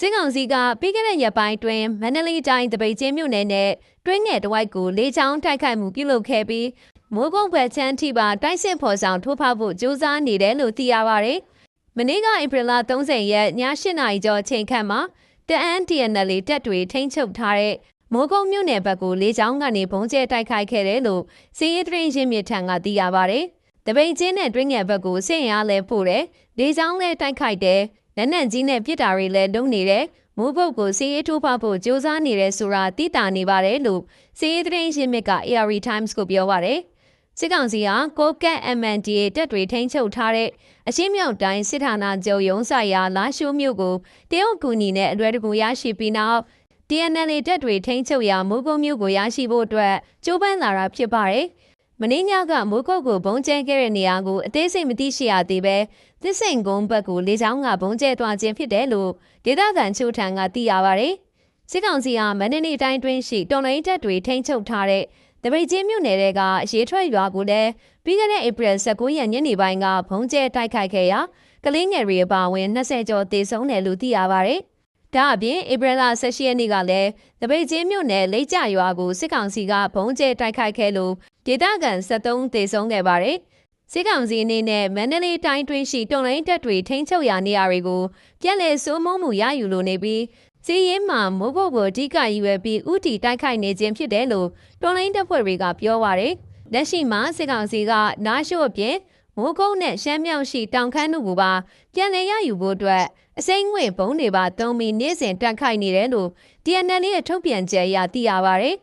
စစ်ကောင်စီကပြီးခဲ့တဲ့ရက်ပိုင်းတွင်မန္တလေးတိုင်းတပိတ်ချင်းမြို့နယ်နဲ့တွင်းငယ်တဝိုက်ကိုလေကြောင်းတိုက်ခိုက်မှုပြုလုပ်ခဲ့ပြီးမိုးကုတ်ဘက်ချမ်းထိပါတိုက်စစ်ဖော်ဆောင်ထိုးဖောက်ဖို့ကြိုးစားနေတယ်လို့သိရပါတယ်။မနေ့ကဧပြီလ30ရက်ည8နာရီကျော်ချိန်ခန့်မှာတအန်း TNL တက်တွေထိန်းချုပ်ထားတဲ့မိုးကုတ်မြို့နယ်ဘက်ကိုလေကြောင်းကနေဘုံကျဲတိုက်ခိုက်ခဲ့တယ်လို့စီးရီးသတင်းရင်းမြစ်ထံကသိရပါတယ်။တပိတ်ချင်းနဲ့တွင်းငယ်ဘက်ကိုစစ်ရင်အားလဲပို့တယ်။လေကြောင်းလဲတိုက်ခိုက်တယ်။ လက်နက်ကြီးနဲ့ပစ်တာတွေလည်းလုပ်နေတယ်။မိုးပုတ်ကိုစီးရီးထိုးဖောက်ဖို့ကြိုးစားနေတယ်ဆိုတာသိတာနေပါတယ်လို့စီးရီးသတင်းရင်းမြစ်က AR Times ကိုပြောပါတယ်။စစ်ကောင်စီကကိုကက် MNDA တက်တွေထိန်းချုပ်ထားတဲ့အရှင်းမြောက်တိုင်းစစ်ဌာနချုပ်ရုံးဆိုင်ရာလာရှိုးမြို့ကိုတရုတ်ကူညီနဲ့အလွယ်တကူရရှိပြီးနောက် TNL တက်တွေထိန်းချုပ်ရာမိုးကုတ်မြို့ကိုရရှိဖို့အတွက်ကြိုးပမ်းလာတာဖြစ်ပါတယ်။ မင်းညကမိုးကုတ်ကိုဘုံကျဲခဲ့တဲ့နေရာကိုအသေးစိတ်မသိရှိရသေးပဲသစ်စိန်ကုန်းဘက်ကိုလေကြောင်းကဘုံကျဲသွားခြင်းဖြစ်တယ်လို့ဒေသခံချို့ထံကသိရပါတယ်။စစ်ကောင်စီကမန္တလေးတိုင်းတွင်းရှိတော်လိုင်းတက်တွေထိန်းချုပ်ထားတဲ့တပိတ်ချင်းမြို့နယ်တွေကရေထွက်ရွာကိုလည်းပြီးခဲ့တဲ့ဧပြီ19ရက်ညနေပိုင်းကဘုံကျဲတိုက်ခိုက်ခဲ့ရာကလေးငယ်တွေအပါအဝင်20ကျော်သေဆုံးတယ်လို့သိရပါတယ်။ ဒါအပြင်ဧပြီလ18ရက်နေ့ကလည်းတပိတ်ချင်းမြို့နယ်လိတ်ကြရွာကိုစစ်ကောင်စီကဘုံကျဲတိုက်ခိုက်ခဲ့လို့ဒေသခံ73သေဆုံးခဲ့ပါတယ်။စစ်ကောင်စီအနေနဲ့မန္တလေးတိုင်းတွင်းရှိတုံလိုင်းတပ်တွေထိန်းချုပ်ရာနေရာတွေကိုပြည်လဲစိုးမိုးမှုရယူလိုနေပြီးစီးရင်မှာမိုးကုတ်ကိုအဓိကရည်ရွယ်ပြီးဥတီတိုက်ခိုက်နေခြင်းဖြစ်တယ်လို့တွန်လိုင်းတပ်ဖွဲ့တွေကပြောပါရယ်လက်ရှိမှာစစ်ကောင်စီကနားရှို့အပြင် မိုးကုတ်နဲ့ရှမ်းမြောင်ရှိတောင်ခမ်းတို့ကပါပြန်လည်ရယူဖို့အတွက်အစိမ့်ငွေဘုံတွေပါတုံးပြီးနေ့စဉ်တက်ခိုက်နေတယ်လို့ DNL ရဲ့ထုတ်ပြန်ချက်အရသိရပါရယ်